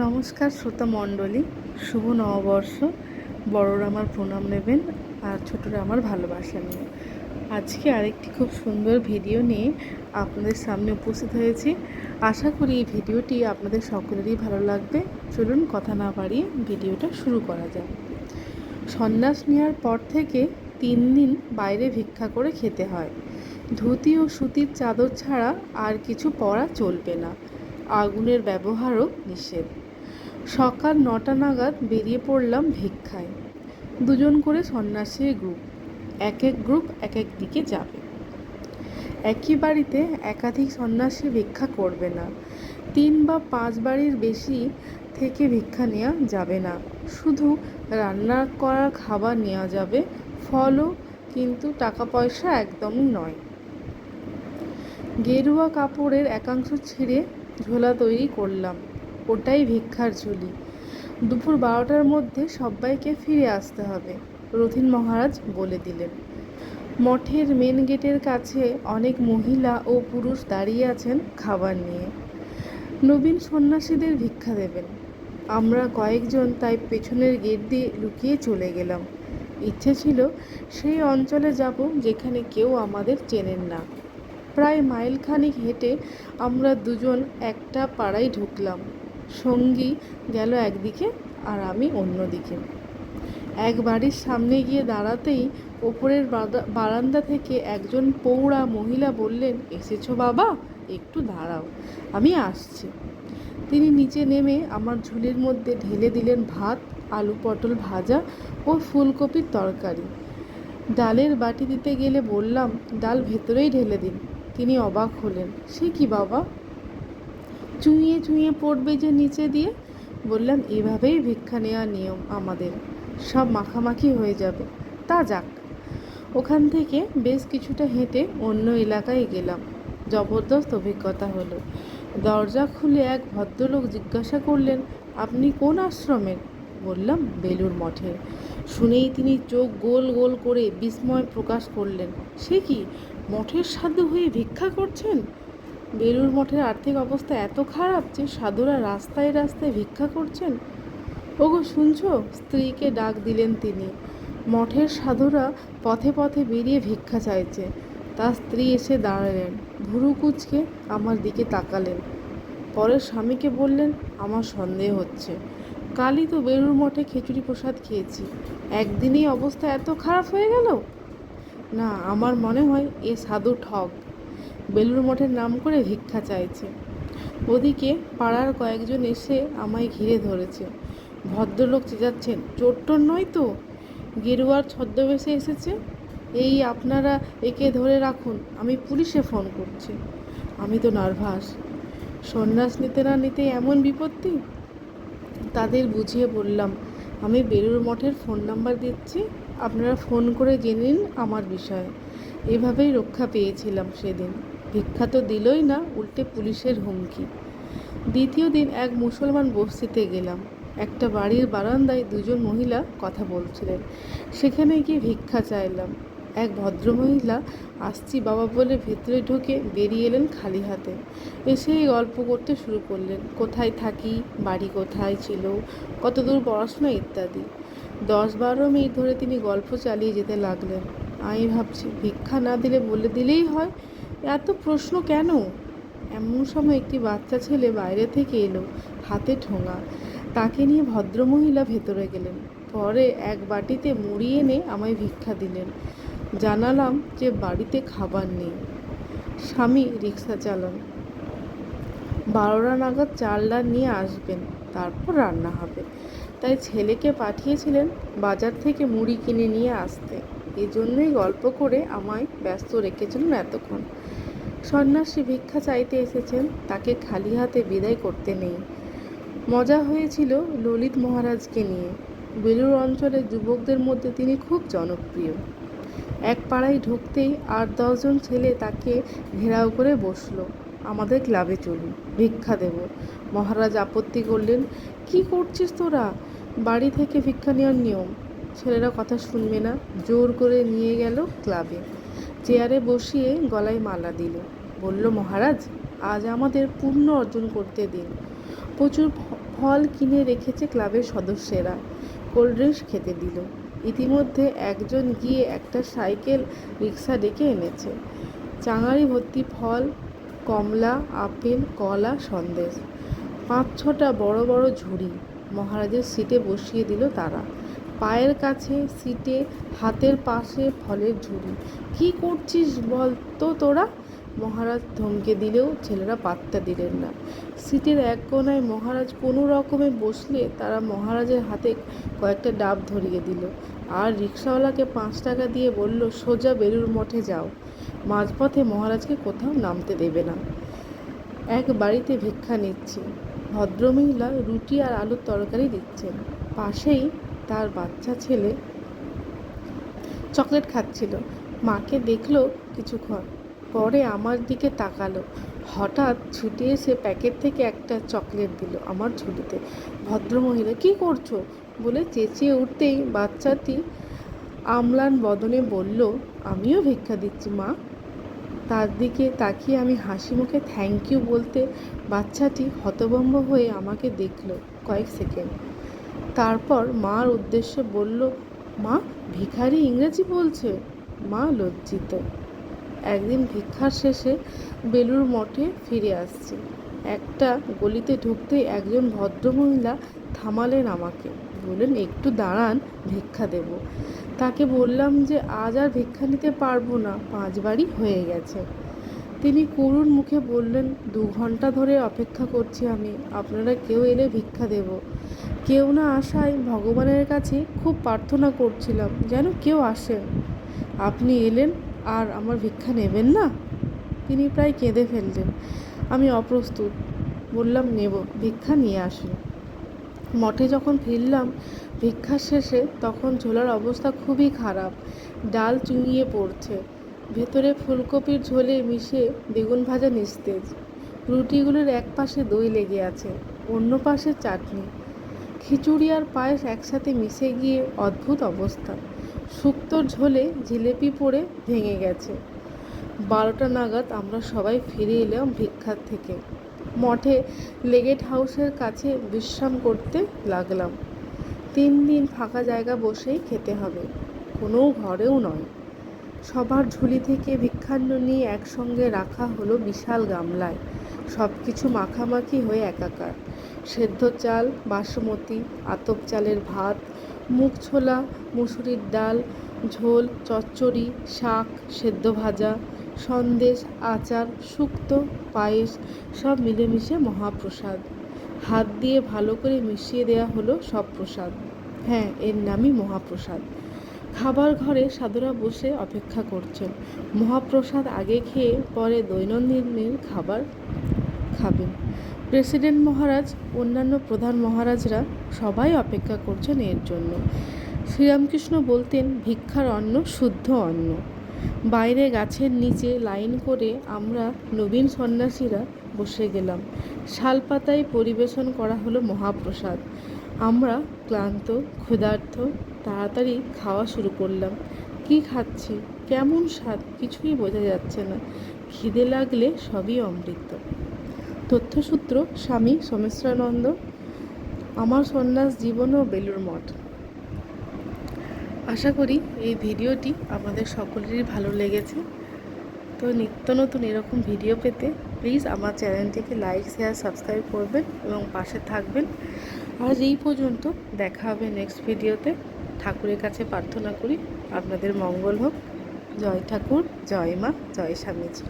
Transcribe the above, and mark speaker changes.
Speaker 1: নমস্কার শ্রোতা মণ্ডলী, শুভ নববর্ষ। বড়রা আমার প্রণাম নেবেন আর ছোটরা আমার ভালোবাসা নিয়ে। আজকে আরেকটি খুব সুন্দর ভিডিও নিয়ে আপনাদের সামনে উপস্থিত হয়েছি। আশা করি এই ভিডিওটি আপনাদের সকলেরই ভালো লাগবে। চলুন কথা না বাড়িয়ে ভিডিওটা শুরু করা যাক। সন্ন্যাস নেওয়ার পর থেকে তিন দিন বাইরে ভিক্ষা করে খেতে হয়। ধুতি ও সুতির চাদর ছাড়া আর কিছু পরা চলবে না। আগুনের ব্যবহারও নিষেধ। সকাল নটা নাগাদ বেরিয়ে পড়লাম ভিক্ষায়। দুজন করে সন্ন্যাসীর গ্রুপ। এক এক গ্রুপ এক এক দিকে যাবে। একই বাড়িতে একাধিক সন্ন্যাসী ভিক্ষা করবে না। তিন বা পাঁচ বাড়ির বেশি থেকে ভিক্ষা নেওয়া যাবে না। শুধু রান্না করা খাবার নেওয়া যাবে, ফলও, কিন্তু টাকা পয়সা একদমই নয়। গেরুয়া কাপড়ের একাংশ ছিঁড়ে ঝোলা তৈরি করলাম। ওটাই ভিক্ষার ঝুলি। দুপুর বারোটার মধ্যে সবাইকে ফিরে আসতে হবে, রথিন মহারাজ বলে দিলেন। মঠের মেন গেটের কাছে অনেক মহিলা ও পুরুষ দাঁড়িয়ে আছেন খাবার নিয়ে। নবীন সন্ন্যাসীদের ভিক্ষা দেবেন। আমরা কয়েকজন তাই পেছনের গেট দিয়ে লুকিয়ে চলে গেলাম। ইচ্ছে ছিল সেই অঞ্চলে যাব যেখানে কেউ আমাদের চেনেন না। প্রায় মাইল খানিক হেঁটে আমরা দুজন একটা পাড়ায় ঢুকলাম। সঙ্গী গেল একদিকে আর আমি অন্যদিকে। এক বাড়ির সামনে গিয়ে দাঁড়াতেই ওপরের বারান্দা থেকে একজন পৌড়া মহিলা বললেন, এসেছ বাবা, একটু দাঁড়াও, আমি আসছি। তিনি নিচে নেমে আমার ঝুলির মধ্যে ঢেলে দিলেন ভাত, আলু পটল ভাজা ও ফুলকপির তরকারি। ডালের বাটি দিতে গেলে বললাম, ডাল ভেতরেই ঢেলে দিন। তিনি অবাক হলেন, সে কি বাবা? চুঁইয়ে চুঁইয়ে পড়বে যে নিচে দিয়ে। বললাম, এভাবেই ভিক্ষা নেওয়ার নিয়ম আমাদের। সব মাখামাখি হয়ে যাবে। তা যাক। ওখান থেকে বেশ কিছুটা হেঁটে অন্য এলাকায় গেলাম। জবরদস্ত অভিজ্ঞতা হলো। দরজা খুলে এক ভদ্রলোক জিজ্ঞাসা করলেন, আপনি কোন আশ্রমের? বললাম বেলুর মঠের। শুনেই তিনি চোখ গোল গোল করে বিস্ময় প্রকাশ করলেন। সে কি মঠের সাধু হয়ে ভিক্ষা করছেন? বেলুর মঠের আর্থিক অবস্থা এত খারাপ যে সাধুরা রাস্তায় রাস্তায় ভিক্ষা করছেন? ওগো, শুনছো? স্ত্রীকে ডাক দিলেন তিনি। মঠের সাধুরা পথে পথে বেরিয়ে ভিক্ষা চাইছে। তার স্ত্রী এসে দাঁড়ালেন। ভুরু কুচকে আমার দিকে তাকালেন। পরে স্বামীকে বললেন, আমার সন্দেহ হচ্ছে। কালই তো বেলুর মঠে খিচুড়ি প্রসাদ খেয়েছি। একদিনেই অবস্থা এত খারাপ হয়ে গেল? না, আমার মনে হয় এ সাধু ঠগ। বেলুর মঠের নাম করে ভিক্ষা চাইছে। ওদিকে পাড়ার কয়েকজন এসে আমায় ঘিরে ধরেছে। ভদ্রলোক চেঁচাচ্ছেন চোরটোর নয় তো? গেরুয়ার ছদ্মবেশে এসেছে? এই আপনারা একে ধরে রাখুন, আমি পুলিশে ফোন করছি। আমি তো নার্ভাস। সন্ন্যাস নিতে না নিতে এমন বিপত্তি? তাদের বুঝিয়ে বললাম, আমি বেলুর মঠের ফোন নাম্বার দিচ্ছি, আপনারা ফোন করে জেনে নিন আমার বিষয়ে। এভাবেই রক্ষা পেয়েছিলাম সেদিন। ভিক্ষা তো দিলই না, উল্টে পুলিশের হুমকি। দ্বিতীয় দিন এক মুসলমান বস্তিতে গেলাম। একটা বাড়ির বারান্দায় দুজন মহিলা কথা বলছিলেন। সেখানে গিয়ে ভিক্ষা চাইলাম। এক ভদ্রমহিলা আসছি বাবা বলে ভেতরে ঢুকে বেরিয়ে এলেন খালি হাতে। এসেই গল্প করতে শুরু করলেন। কোথায় থাকি, বাড়ি কোথায় ছিল কতদূর পড়াশোনা ইত্যাদি। দশ বারো মিনিট ধরে তিনি গল্প চালিয়ে যেতে লাগলেন। আমি ভাবছি, ভিক্ষা না দিলে বলে দিলেই হয় এত প্রশ্ন কেন? এমন সময় একটি বাচ্চা ছেলে বাইরে থেকে এলো, হাতে ঠোঙা। তাকে নিয়ে ভদ্রমহিলা ভেতরে গেলেন। পরে এক বাটিতে মুড়ি এনে আমায় ভিক্ষা দিলেন। জানালাম যে বাড়িতে খাবার নেই। স্বামী রিক্সা চালান। বারোটা নাগাদ চাল ডাল নিয়ে আসবেন, তারপর রান্না হবে। তাই ছেলেকে পাঠিয়েছিলেন বাজার থেকে মুড়ি কিনে নিয়ে আসতে। এজন্যই গল্প করে আমায় ব্যস্ত রেখেছিলেন এতক্ষণ। সন্ন্যাসী ভিক্ষা চাইতে এসেছেন, তাকে খালি হাতে বিদায় করতে নেই। মজা হয়েছিল ললিত মহারাজকে নিয়ে। বেলুর অঞ্চলের যুবকদের মধ্যে তিনি খুব জনপ্রিয়। এক পাড়ায় ঢুকতেই আট দশজন ছেলে তাকে ঘেরাও করে বসল, আমাদের ক্লাবে চলুন, ভিক্ষা দেব। মহারাজ আপত্তি করলেন, কি করছিস তোরা? বাড়ি থেকে ভিক্ষা নেওয়ার নিয়ম। ছেলেরা কথা শুনবে না। জোর করে নিয়ে গেল ক্লাবে। চেয়ারে বসিয়ে গলায় মালা দিল। বলল, মহারাজ, আজ আমাদের পুণ্য অর্জন করতে দিন। প্রচুর ফল কিনে রেখেছে ক্লাবের সদস্যেরা। কোল্ড ড্রিঙ্কস খেতে দিল। ইতিমধ্যে একজন গিয়ে একটা সাইকেল রিক্সা ডেকে এনেছে। চাঙারি ভর্তি ফল, কমলা, আপেল, কলা, সন্দেশ। পাঁচ ছটা বড় বড় ঝুড়ি মহারাজের সিটে বসিয়ে দিল তারা। পায়ের কাছে, সিটে, হাতের পাশে, ফলের ঝুড়ি। কি করছিস বল তো তোরা? মহারাজ ধমকে দিলেও ছেলেরা পাত্তা দিলেন না। সিটের এক কোনায় মহারাজ কোনো রকমে বসলে তারা মহারাজের হাতে কয়েকটা ডাব ধরিয়ে দিল। আর রিক্সাওয়ালাকে পাঁচ টাকা দিয়ে বলল, সোজা বেলুর মঠে যাও। মাঝপথে মহারাজকে কোথাও নামতে দেবে না। এক বাড়িতে ভিক্ষা নিচ্ছি। ভদ্রমহিলা রুটি আর আলুর তরকারি দিচ্ছেন। পাশেই তার বাচ্চা ছেলে চকলেট খাচ্ছিল। মাকে দেখল কিছুক্ষণ, পরে আমার দিকে তাকালো। হঠাৎ ছুটে এসে প্যাকেট থেকে একটা চকলেট দিল আমার ঝুলিতে। ভদ্রমহিলা, কি করছ? বলে চেঁচিয়ে উঠতেই বাচ্চাটি আমলান বদনে বলল, আমিও ভিক্ষা দিচ্ছি, মা। তার দিকে তাকিয়ে আমি হাসি মুখে থ্যাংক ইউ বলতে বাচ্চাটি হতভম্ব হয়ে আমাকে দেখল কয়েক সেকেন্ড। তারপর মার উদ্দেশ্যে বলল, মা, ভিখারি ইংরেজি বলছে। মা লজ্জিত। একদিন ভিক্ষার শেষে বেলুর মঠে ফিরে আসছি। একটা গলিতে ঢুকতেই একজন ভদ্রমহিলা থামালেন আমাকে। বললেন, একটু দাঁড়ান, ভিক্ষা দেব। তাকে বললাম যে, আজ আর ভিক্ষা নিতে পারব না পাঁচবারই হয়ে গেছে। তিনি করুণ মুখে বললেন, দু ঘণ্টা ধরে অপেক্ষা করছি আমি, আপনারা কেউ এলে ভিক্ষা দেব। কেউ না আসায় ভগবানের কাছে খুব প্রার্থনা করছিলাম, যেন কেউ আসেন আপনি এলেন আর আমার ভিক্ষা নেবেন না? তিনি প্রায় কেঁদে ফেললেন। আমি অপ্রস্তুত, বললাম, নেব, ভিক্ষা নিয়ে আসুন মঠে যখন ফিরলাম ভিক্ষার শেষে তখন ঝোলার অবস্থা খুবই খারাপ। ডাল চুঙিয়ে পড়ছে। ভেতরে ফুলকপির ঝোলে মিশে বেগুন ভাজা নিস্তেজ। রুটিগুলোর এক পাশে দই লেগে আছে, অন্য পাশে চাটনি। খিচুড়ি আর পায়েস একসাথে মিশে গিয়ে অদ্ভুত অবস্থা। শুক্তোর ঝোলে জিলেপি পড়ে ভেঙে গেছে। বারোটা নাগাদ আমরা সবাই ফিরে এলাম ভিক্ষার থেকে। মঠে লেগেট হাউসের কাছে বিশ্রাম করতে লাগলাম। তিন দিন ফাঁকা জায়গা বসেই খেতে হবে, কোনো ঘরেও নয়। সবার ঝুলি থেকে ভিক্ষান্ন নিয়ে একসঙ্গে রাখা হলো বিশাল গামলায়। সব কিছু মাখামাখি হয়ে একাকার। সেদ্ধ চাল, বাসমতি, আতপ চালের ভাত, মুগ ছোলা, মুসুরির ডাল, ঝোল, চচ্চড়ি, শাক, সেদ্ধ ভাজা, সন্দেশ, আচার, শুক্তো, পায়েস, সব মিলেমিশে মহাপ্রসাদ। হাত দিয়ে ভালো করে মিশিয়ে দেওয়া হলো সব প্রসাদ। হ্যাঁ এর নামই মহাপ্রসাদ। খাবার ঘরে সাধুরা বসে অপেক্ষা করছেন। মহাপ্রসাদ আগে খেয়ে পরে দৈনন্দিনের খাবার খাবেন। প্রেসিডেন্ট মহারাজ, অন্যান্য প্রধান মহারাজরা সবাই অপেক্ষা করছেন এর জন্য। শ্রীরামকৃষ্ণ বলতেন, ভিক্ষার অন্ন শুদ্ধ অন্ন। বাইরে গাছের নিচে লাইন করে আমরা নবীন সন্ন্যাসীরা বসে গেলাম। শালপাতায় পরিবেশন করা হলো মহাপ্রসাদ। আমরা ক্লান্ত, ক্ষুধার্ত, তাড়াতাড়ি খাওয়া শুরু করলাম। কি খাচ্ছি? কেমন স্বাদ? কিছুই বোঝা যাচ্ছে না। খিদে লাগলে সবই অমৃত। তথ্যসূত্র স্বামী সোমেশ্বরানন্দ আমার সন্ন্যাস জীবন ও বেলুর মঠ। আশা করি এই ভিডিওটি আমাদের সকলেরই ভালো লেগেছে। তো নিত্য নতুন এরকম ভিডিও পেতে প্লিজ আমার চ্যানেলটিকে লাইক শেয়ার সাবস্ক্রাইব করবেন এবং পাশে থাকবেন। আজ এই পর্যন্ত দেখা হবে নেক্সট ভিডিওতে। ঠাকুরের কাছে প্রার্থনা করি, আপনাদের মঙ্গল হোক। জয় ঠাকুর, জয় মা, জয় স্বামীজি।